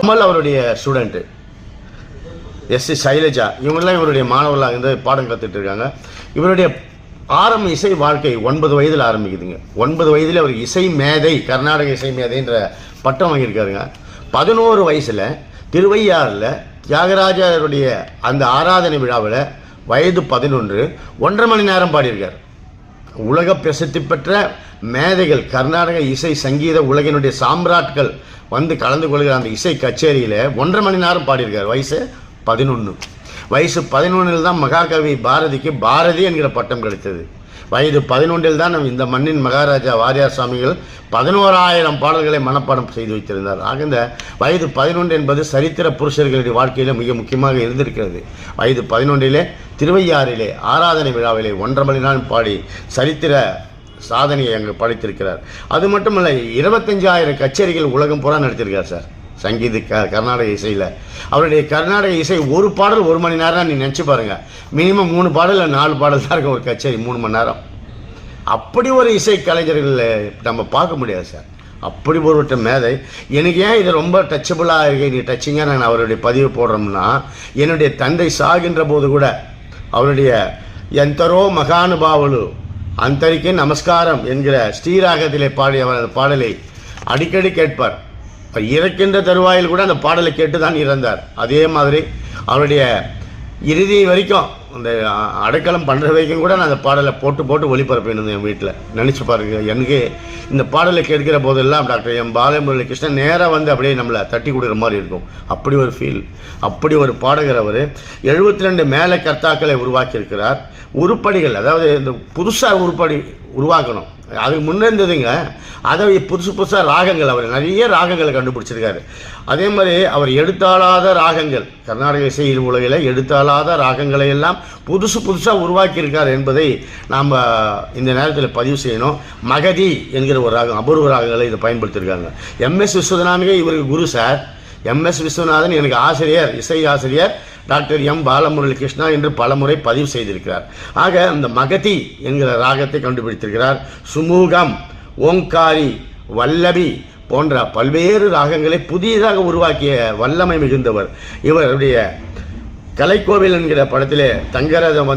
கமல் அவருடைய student S C Shailaja இவங்கெல்லாம் இவருடைய மாணவர்களாக இருந்து பாடம் கற்றுட்டு இருக்காங்க. இவருடைய ஆரம்ப இசை வாழ்க்கை ஒன்பது வயதில் ஆரம்பிக்குதுங்க. ஒன்பது வயதில் அவர் இசை மேதை கர்நாடக இசை மேதைன்ற பட்டம் வாங்கியிருக்காருங்க. பதினோரு வயசில் திருவையாறில் தியாகராஜருடைய அந்த ஆராதனை விழாவில் வயது பதினொன்று ஒன்றரை மணி நேரம் பாடியிருக்கார். உலக பிரசித்தி பெற்ற மேதைகள் கர்நாடக இசை சங்கீத உலகினுடைய சாம்ராட்கள் வந்து கலந்து கொள்கிற அந்த இசை கச்சேரியில் ஒன்றரை மணி நேரம் பாடியிருக்கார். வயசு பதினொன்று வயசு பதினொன்றில் தான் மகாகவி பாரதிக்கு பாரதி என்கிற பட்டம் கிடைத்தது. வயது பதினொன்றில் தான் இந்த மண்ணின் மகாராஜா வாரியார் சுவாமிகள் பதினோராயிரம் பாடல்களை மனப்பாடம் செய்து வைத்திருந்தார். ஆக இந்த வயது பதினொன்று என்பது சரித்திர புருஷர்களுடைய வாழ்க்கையில் மிக முக்கியமாக இருந்திருக்கிறது. வயது பதினொன்றிலே திருவையாறிலே ஆராதனை விழாவிலே ஒன்றரை மணி நேரம் பாடி சரித்திர சாதனையை அங்கு படைத்திருக்கிறார். அது மட்டுமல்ல இருபத்தஞ்சாயிரம் கச்சேரிகள் உலகம் பூரா நடத்தியிருக்கார் சார். சங்கீத க கர்நாடக இசையில். அவருடைய கர்நாடக இசை ஒரு பாடல் ஒரு மணி நேரம் நீ நினச்சி பாருங்கள் மினிமம் மூணு பாடல் இல்லை நாலு பாடல் தான் இருக்கும் ஒரு கச்சேரி மூணு மணி நேரம். அப்படி ஒரு இசை கலைஞர்கள் நம்ம பார்க்க முடியாது சார். அப்படி ஒருவட்ட மேதை. எனக்கு ஏன் இது ரொம்ப டச்சபிளாக இருக்கு? நீ டச்சிங்காக நான் அவருடைய பதிவு போடுறோம்னா என்னுடைய தந்தை சாகின்ற போது கூட அவருடைய எந்தரோ மகானுபாவலு அந்தரிக்கு நமஸ்காரம் என்கிற ஸ்ரீராகத்திலே பாடிய அவர் அந்த பாடலை அடிக்கடி கேட்பார். இப்போ இறக்கின்ற தருவாயில் கூட அந்த பாடலை கேட்டு தான் இறந்தார். அதே மாதிரி அவருடைய இறுதி வரைக்கும் அந்த அடைக்கலம் பண்ணுற வரைக்கும் கூட நான் அந்த பாடலை போட்டு போட்டு ஒளிபரப்பினது என் வீட்டில் நினச்சி பாருங்கள் எனக்கு இந்த பாடலை கேட்கிற போதெல்லாம் டாக்டர் எம். பாலமுரளி கிருஷ்ணன் நேராக வந்து அப்படியே நம்மளை தட்டி கொடுக்குற மாதிரி இருக்கும். அப்படி ஒரு ஃபீல் அப்படி ஒரு பாடகர் அவர். எழுபத்தி ரெண்டு மேலே கர்த்தாக்களை உருவாக்கியிருக்கிறார். உருப்படிகள் அதாவது இந்த புதுசாக உருப்படி உருவாக்கணும். அதுக்கு முன்னே இருந்ததுங்க அதை புதுசு புதுசாக ராகங்கள் அவர் நிறைய ராகங்களை கண்டுபிடிச்சிருக்காரு. அதே மாதிரி அவர் எடுத்தாளாத ராகங்கள் கர்நாடக இசையில் உலகில் எடுத்தாளாத ராகங்களை எல்லாம் புதுசு புதுசாக உருவாக்கியிருக்கார் என்பதை நாம் இந்த நேரத்தில் பதிவு செய்யணும். மகதி என்கிற ஒரு ராகம் அபூர்வ ராகங்களை இதை பயன்படுத்தியிருக்காங்க. எம்எஸ் விஸ்வநாதனுக்கு இவருக்கு குரு சார். எம்எஸ் விஸ்வநாதன் எனக்கு ஆசிரியர் இசை ஆசிரியர் டாக்டர் எம் பாலமுரளி கிருஷ்ணா என்று பலமுறை பதிவு செய்திருக்கிறார். ஆக அந்த மகதி என்கிற ராகத்தை கண்டுபிடித்திருக்கிறார். சுமூகம் ஓங்காரி வல்லபி போன்ற பல்வேறு ராகங்களை புதியதாக உருவாக்கிய வல்லமை மிகுந்தவர். இவருடைய கலைக்கோவில் என்கிற படத்திலே தங்கரதம் வந்து